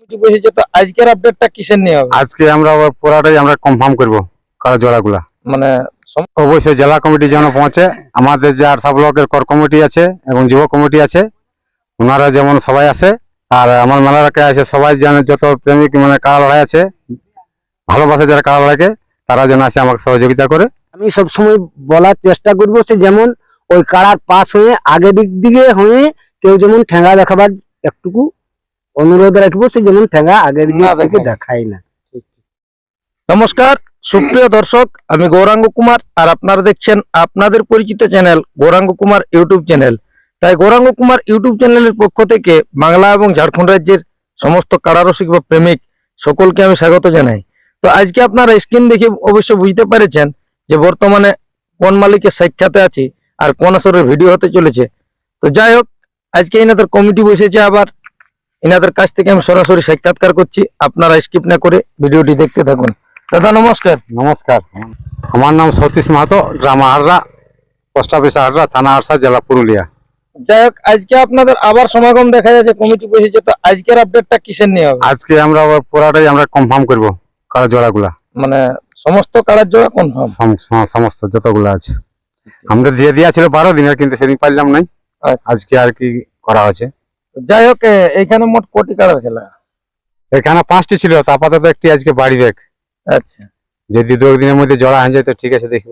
Committee বসেছে তো আজকের আপডেটটা কিসের নিয়ে হবে? আজকে আমরা আবার পুরাটাই আমরা কনফার্ম করব কারা জোড়াগুলা। মানে অবশ্যই জেলা কমিটি যেন পৌঁছে আমাদের যে আরসা ব্লকের কর কমিটি আছে এবং যুব কমিটি আছে ওনারা যেমন সবাই আসে আর আমার মেলারাকে আছে সবাই যেন যত প্রেমিক মানে কারা লড়াই আছে ভালোবাসে যারা কারা লড়াইকে তারা যেন আসে আমাকে সহযোগিতা করে। আমি সবসময় বলার চেষ্টা করব সে যেমন ওই কাড়ার পাশ হয়ে আগে দিক দিকে হয়ে কেউ যেমন ঠেঙ্গা দেখাবার একটুকু অনুরোধ রাখব সে যেমন ঠেঙ্গা আগের দিক। দেখায় না। নমস্কার সুপ্রিয় দর্শক আমি গৌরাঙ্গ কুমার আর আপনারা দেখছেন আপনাদের পরিচিত channel Gouranga Kumar YouTube channel. তাই গৌরাঙ্গ কুমার ইউটিউব চ্যানেলের পক্ষ থেকে বাংলা এবং ঝাড়খণ্ড রাজ্যের সমস্ত কারারসিক বা প্রেমিক সকলকে আমি স্বাগত জানাই। তো আজকে আপনারা স্ক্রিন দেখে অবশ্য বুঝতে পেরেছেন যে বর্তমানে কোন মালিকের সাক্ষাতে আছি আর কোন আসরের ভিডিও হতে চলেছে। তো যাই হোক আজকে এনাদের কমিটি বসেছে আবার এনাদের কাছ থেকে আমি সরাসরি সাক্ষাৎকার করছি। আপনারা স্কিপ না করে ভিডিওটি দেখতে থাকুন। দাদা নমস্কার। নমস্কার। আমার নাম সতীশ মাহাতো গ্রাম আহররা পোস্ট অফিস আহররা থানা আরসা জেলা পুরুলিয়া। যাই হোক আজকে আপনাদের আবার সমাগম দেখা যাচ্ছে কমিটি বসেছে তো আজকের আপডেটটা কিসের নিয়ে হবে? আজকে আমরা আবার পুরাটাই আমরা কনফার্ম করব কারা জোড়াগুলা মানে সমস্ত কারার জোড়া কনফার্ম সম- সম- সমস্ত যতগুলো আছে। আমরা দিয়ে দিয়া ছিল বারো দিনের কিন্তু সেদিন পারলাম নাই। আচ্ছা। আজকে আর কি করা হয়েছে? যাই হোক এ, এইখানে মোট কোটি কারার খেলা? এখানে পাঁচটি ছিল আপাতত একটি আজকে বাড়ি দেখ। আচ্ছা। যদি দু দিনের মধ্যে জড়া হয়ে যায় তো ঠিক আছে দেখব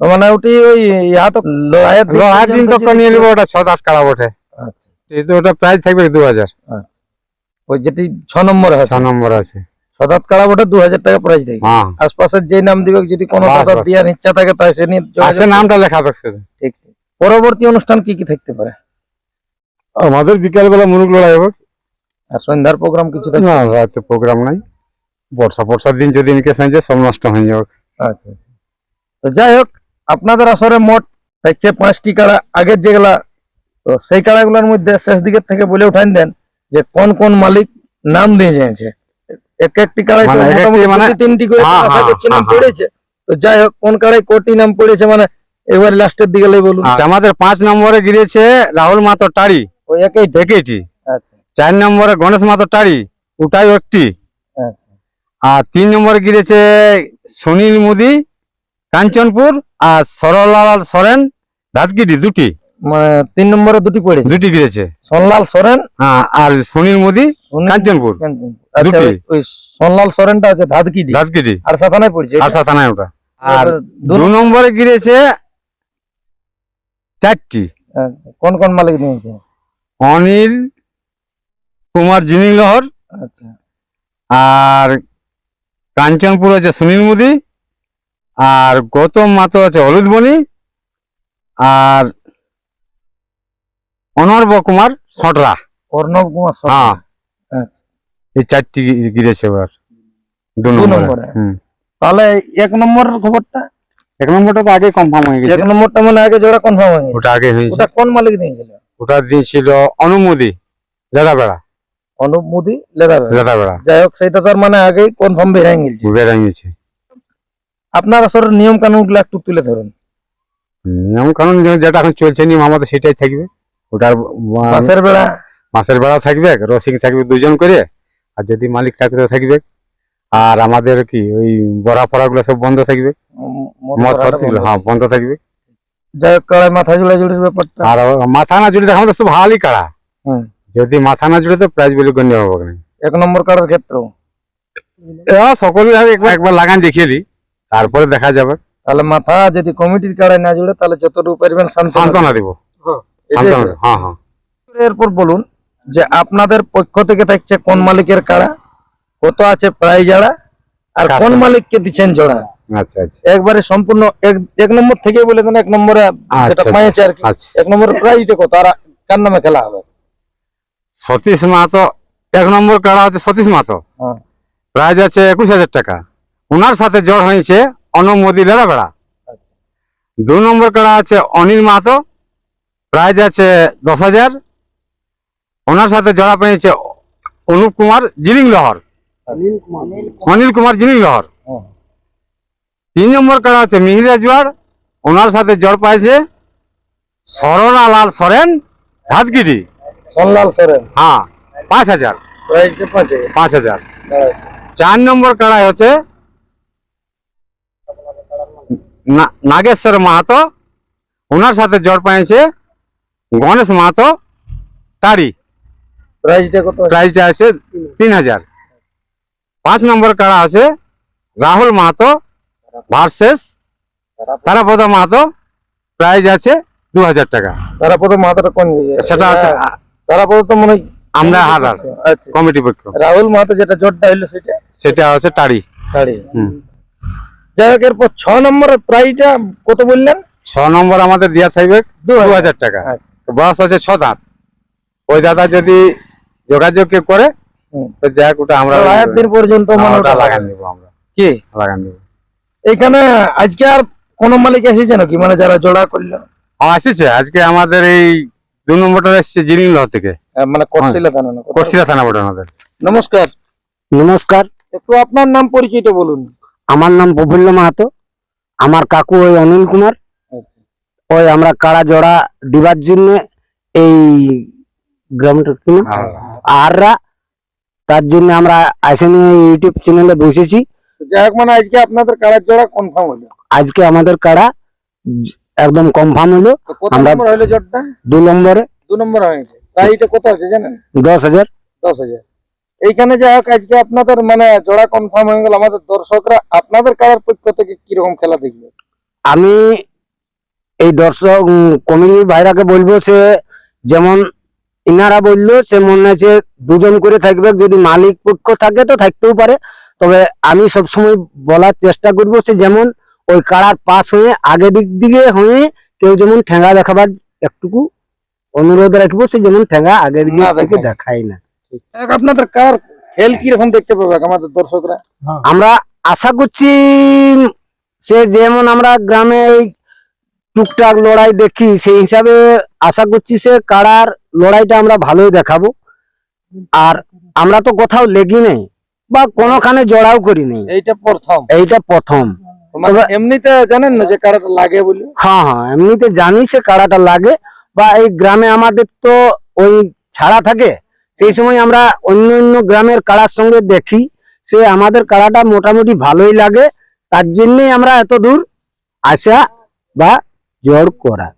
মানে ওটি ওই ইহা তো লড়াইয়ের দিন তো নিয়ে নেব ওটা ছ দশ কাড়া বটে। আচ্ছা। কিন্তু ওটা প্রাইস থাকবে দু হাজার ওই যেটি ছ নম্বরে ছ নম্বর আছে। সদাত কাড়া বটে দু হাজার টাকা প্রাইস দেয় হ্যাঁ। আশপাশের যে নাম দিবে যদি কোনো দেওয়ার ইচ্ছা থাকে তাই সে নিয়ে নামটা লেখা থাকছে। ঠিক। পরবর্তী অনুষ্ঠান কি কি থাকতে পারে? আমাদের বিকাল বেলা মুরুগ লড়াই হবে। আর সন্ধ্যার প্রোগ্রাম কিছু না রাতে প্রোগ্রাম নাই। বর্ষা বর্ষার দিন যদি নিকে যায় সব নষ্ট হয়ে যাবে। আচ্ছা তো যাই হোক আপনাদের আসরে মোট থাকছে পাঁচটি কাড়া। আগের যেগুলা তো সেই কাড়াগুলোর মধ্যে শেষ দিকের থেকে বলে উঠান দেন যে কোন কোন মালিক নাম দিয়ে যাচ্ছে এক একটি কাড়াই মানে মানে- তিনটি করে হ্যাঁ, আশা হ্যাঁ, করছি নাম হ্যাঁ, পড়েছে। তো যাই হোক কোন কাড়াই কোটি নাম পড়েছে মানে এবার লাস্টের দিকে বলুন। আচ্ছা, আমাদের পাঁচ নম্বরে গিরেছে রাহুল মাতো টাড়ি। ওই একই একইটি আচ্ছা। চার নম্বরে গণেশ মাতো টাড়ি ওটাই একটি। আচ্ছা। আর তিন নম্বরে গিরেছে সুনীল মুদি কাঞ্চনপুর আর সরলাল সরেন ধাতগিরি দুটি। মানে তিন নম্বরে দুটি পড়েছে দুটি গিরেছে। সোনলাল সোরেন। হ্যাঁ, আর সুনীল মুদি কাঞ্চনপুর। আচ্ছা দুটি। ওই- ওই সোনলাল সোরেনটা আছে ধাদকিডি ধাতগিরি আর সাথানায় পড়ছে। আর থানায় ওটা। আর দু নম্বরে গিরেছে চারটি। আচ্ছা, কোন কোন মালিক নিয়েছে? অনিল কুমার জিনিলহর আচ্ছা। আর কাঞ্চনপুর আছে সুনীল মুদি আর গৌতম মাতো আছে হলুদবনি আর অনর্ব কুমার সটরা। অর্ণব কুমার হ্যাঁ। আচ্ছা। এই চারটি গিরেছে এবার। দু নম্বরে। তাহলে এক নম্বর খবরটা? এক নম্বরটা তো আগে কনফার্ম হয়ে গেছে। এক নম্বরটা মানে আগে জোড়া কনফার্ম হয়ে গেছে। ওটা আগে হয়েছে। ওটা কোন মালিক নিয়েছিল ওটা দিয়েছিল অনুমোদি লেদা বেড়া অনুপ মুদি লেদাবে লেদা বেড়া যাই হোক সেটা তার মানে আগেই কনফার্ম বেরিয়ে গেছে। বেড়া গেছে। আপনার আসলে নিয়ম কানুনগুলো একটু তুলে ধরুন। নিয়ম কানুন যেটা এখন চলছে নিয়ম আমাদের সেটাই থাকবে। ওটার মাসের বেড়া। মাসের বেড়া থাকবে রসিং থাকবে দুজন করে আর যদি মালিক থাকবে তো থাকবে আর আমাদের কি ওই বড়া ফড়া গুলো সব বন্ধ থাকবে। হ্যাঁ বন্ধ থাকবে। যাই হোক মাথা জুড়ে জুড়ির ব্যাপারটা। আর মাথা না জুড়ে আমাদের সব হালি কাড়া হুম। যদি মাথা না জুড়ে তো প্রাইজ বলে গণ্য হবে না এক নম্বর কাড়ার সকলে একবার একবার লাগান দেখিয়ে দিই। তারপরে দেখা যাবে। তাহলে মাথা যদি কমিটির কাড়াই না জুড়ে তাহলে যতটুকু পারবেন শান্ত সান্ত্বনা দিব। হ্যাঁ। হ্যাঁ এরপর বলুন যে আপনাদের পক্ষ থেকে থাকছে কোন মালিকের কাড়া কত আছে প্রায় জোড়া আর কোন। মালিককে দিচ্ছেন জোড়া? আচ্ছা আচ্ছা। একবারে সম্পূর্ণ এক এক নম্বর থেকে বলে দেন এক নম্বরে যেটা আচ্ছা, পাইছে আর কি। আচ্ছা। এক নম্বরের প্রাইজটা কত? আর কার নামে খেলা হবে? সতীশ মাহাতো এক নম্বর কাড়া সতীশ মাহাতো। হ্যাঁ। প্রাইজ আছে একুশ হাজার টাকা। ওনার সাথে জড় হয়েছে দু নম্বর কাড়া আছে অনিল মাহাতো। প্রাইজ আছে দশ হাজার। ওনার সাথে জড়া পেয়েছে অনুপ কুমার জিলিং লহর। অনিল কুমার জিলিং লহর। হ্যাঁ। তিন নম্বর কারা আছে মিহিরা জোয়ার ওনার সাথে জড় পাইছে সরলা লাল সরেন ধাতগিরি সনলাল সোরেন। হ্যাঁ পাঁচ হাজার। পাঁচ হাজার। আচ্ছা। চার নম্বর কাড়াই হচ্ছে না- নাগেশ্বর মাহাতো। ওনার সাথে জড় পাইছে গণেশ মাহাতো টারি প্রাইসটা কত আছে? প্রাইসটা আছে তিন হাজার। পাঁচ নম্বর কাড়া আছে রাহুল মাহাতো ভার্সেস তারাপদ মাহাতো প্রাইস আছে দু হাজার টাকা। তারাপদ মাহাতোটা কোন সেটা হচ্ছে হ্যাঁ, তারাপদ তো মনে আমরা হারার আচ্ছা। কমিটি পক্ষ। রাহুল মাহাতো যেটা জোরটা হইল সেটা? সেটা হচ্ছে টারি শাড়ি যাই হোক এরপর ছ নম্বরের প্রাইসটা কত বললেন? ছ নম্বর আমাদের দেওয়া থাকবে দু হাজার টাকা। আচ্ছা। বয়স আছে ছ দাঁত। ওই দাদা যদি যোগাযোগ কেউ করে। তো যাক ওটা আমরা দিন পর্যন্ত লাগান নিবো আমরা। কি? লাগান নিবো এখানে আজকে আর কোন মালিক এসেছে নাকি? মানে যারা জোড়া করল। হ্যাঁ আসছে আজকে আমাদের এই দু নম্বরটা এসছে জিনিল থেকে। মানে করছিল কেন না কর্সিলা থানা বটে আমাদের। নমস্কার। নমস্কার। একটু আপনার নাম পরিচয়টা বলুন। আমার নাম প্রফুল্ল মাহাতো। আমার কাকু ওই অনিল কুমার। ওই আমরা কাড়া জোড়া দিবার জন্য এই গ্রামটা নাম? আররা তার জন্য আমরা আসেনি ইউটিউব চ্যানেলে বসেছি। যাই হোক মানে আজকে আপনাদের জোড়া কনফার্ম হলো। আজকে আমাদের কাড়া একদম কনফার্ম হলো। কত নম্বর দু নম্বরে। দু নম্বর হয়েছে। কত আছে জানেন? দশ হাজার। দশ হাজার। এইখানে যাই হোক আজকে আপনাদের মানে জোড়া কনফার্ম হয়ে গেল। আমাদের দর্শকরা আপনাদের কারার পক্ষ থেকে কীরকম খেলা দেখবে? আমি এই দর্শক কমিটির ভাইরাকে বলব সে যেমন ইনারা বলল সে মনে আছে দুজন করে থাকবে। যদি মালিক পক্ষ থাকে তো থাকতেও পারে। তবে আমি সবসময় বলার চেষ্টা করব সে যেমন ওই কাড়ার পাশ হয়ে আগে দিক দিকে হয়ে কেউ যেমন ঠেঙ্গা দেখাবার একটুকু অনুরোধ রাখব সে যেমন ঠেঙ্গা আগে দিকে দেখায়। না। আপনাদের কার খেল কীরকম দেখতে পাবে আমাদের দর্শকরা? আমরা আশা করছি সে যেমন আমরা গ্রামে এই টুকটাক লড়াই দেখি সেই হিসাবে আশা করছি সে কাড়ার লড়াইটা আমরা ভালোই দেখাবো। আর আমরা তো কোথাও লেগি নেই। বা কোনোখানে জড়াও করিনি। এইটা প্রথম। এইটা প্রথম। মানে এমনিতে জানেন না যে কারাটা লাগে বলে? হ্যাঁ হ্যাঁ এমনিতে জানি সে কাড়াটা লাগে। বা এই গ্রামে আমাদের তো ওই ছাড়া থাকে। সেই সময় আমরা অন্য অন্য গ্রামের কাড়ার সঙ্গে দেখি। সে আমাদের কাড়াটা মোটামুটি ভালোই লাগে। তার জন্যই আমরা এত দূর আসা বা জোর করা।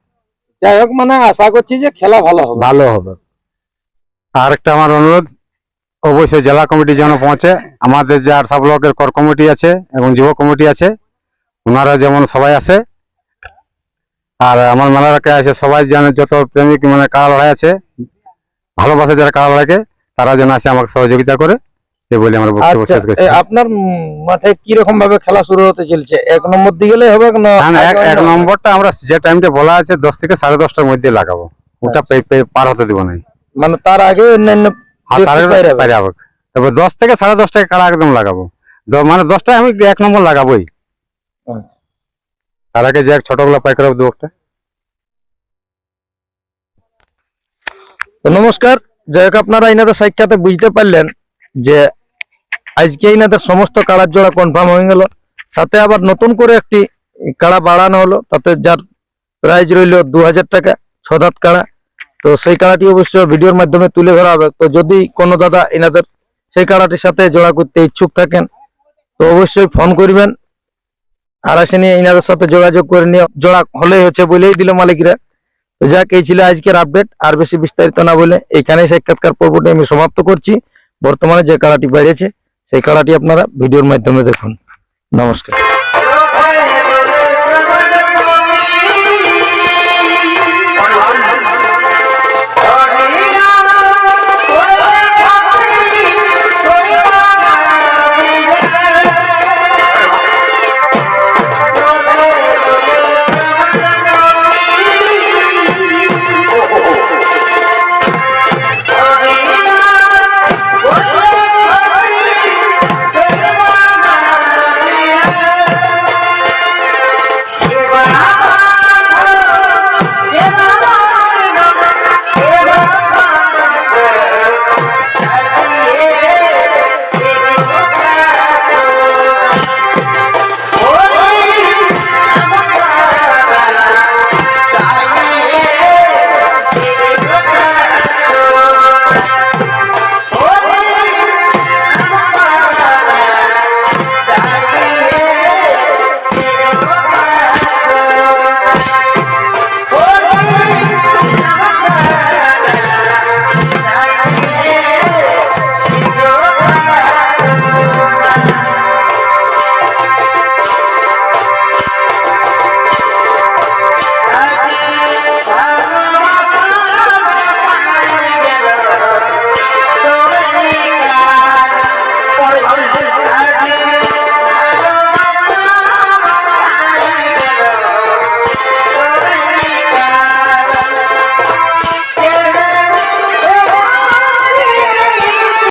যাই হোক মানে আশা করছি যে খেলা ভালো হবে। ভালো হবে। আর একটা আমার অনুরোধ অবশ্যই জেলা কমিটি যেন পৌঁছে। আমাদের যে আরসা ব্লকের কর কমিটি আছে এবং যুব কমিটি আছে ওনারা যেমন সবাই আসে আর আমার মেলারাকে আছে সবাই জানে যত প্রেমিক মানে কাড়া লড়াই আছে ভালোবাসে যারা কাড়া লড়াইকে তারা যেন আসে আমাকে সহযোগিতা করে এ বলে আমার বক্তব্য আচ্ছা শেষ করছি। আপনার মাঠে কীরকম ভাবে খেলা শুরু হতে চলছে? এক নম্বর দিয়ে গেলে হবে না এক নম্বরটা আমরা যে টাইমটা বলা আছে দশ থেকে সাড়ে দশটার মধ্যে লাগাবো। ওটা পে- পার হতে দিব না। মানে তার আগে অন্যান্য তবে দশ থেকে সাড়ে দশটায় কাড়া একদম লাগাবো। দ- মানে দশটায় আমি এক নম্বর লাগাবোই। আচ্ছা। তার আগে যে এক ছোটগুলো পাইকার দু একটা নমস্কার যাই হোক আপনারা এনাদের সাক্ষাতে বুঝতে পারলেন যে আজকে এনাদের সমস্ত কাড়ার জোড়া কনফার্ম হয়ে গেল। সাথে আবার নতুন করে একটি কাড়া বাড়ানো হলো। তাতে যার প্রাইজ রইল দু হাজার টাকা ছদাত কাড়া। তো সেই কাড়াটি অবশ্য ভিডিওর মাধ্যমে তুলে ধরা হবে। তো যদি কোনো দাদা এনাদের সেই কাড়াটির সাথে জোড়া করতে ইচ্ছুক থাকেন, তো অবশ্যই ফোন করবেন। আর এসে নিয়ে এনাদের সাথে যোগাযোগ করে নিয়ে জোড়া হলেই হচ্ছে বলেই দিল মালিকরা। তো যাক, এই ছিল আজকের আপডেট আর বেশি বিস্তারিত না বলে এখানে সাক্ষাৎকার পর্বটি আমি সমাপ্ত করছি। বর্তমানে যে কাড়াটি বেড়েছে, সেই কাড়াটি আপনারা ভিডিওর মাধ্যমে দেখুন। নমস্কার।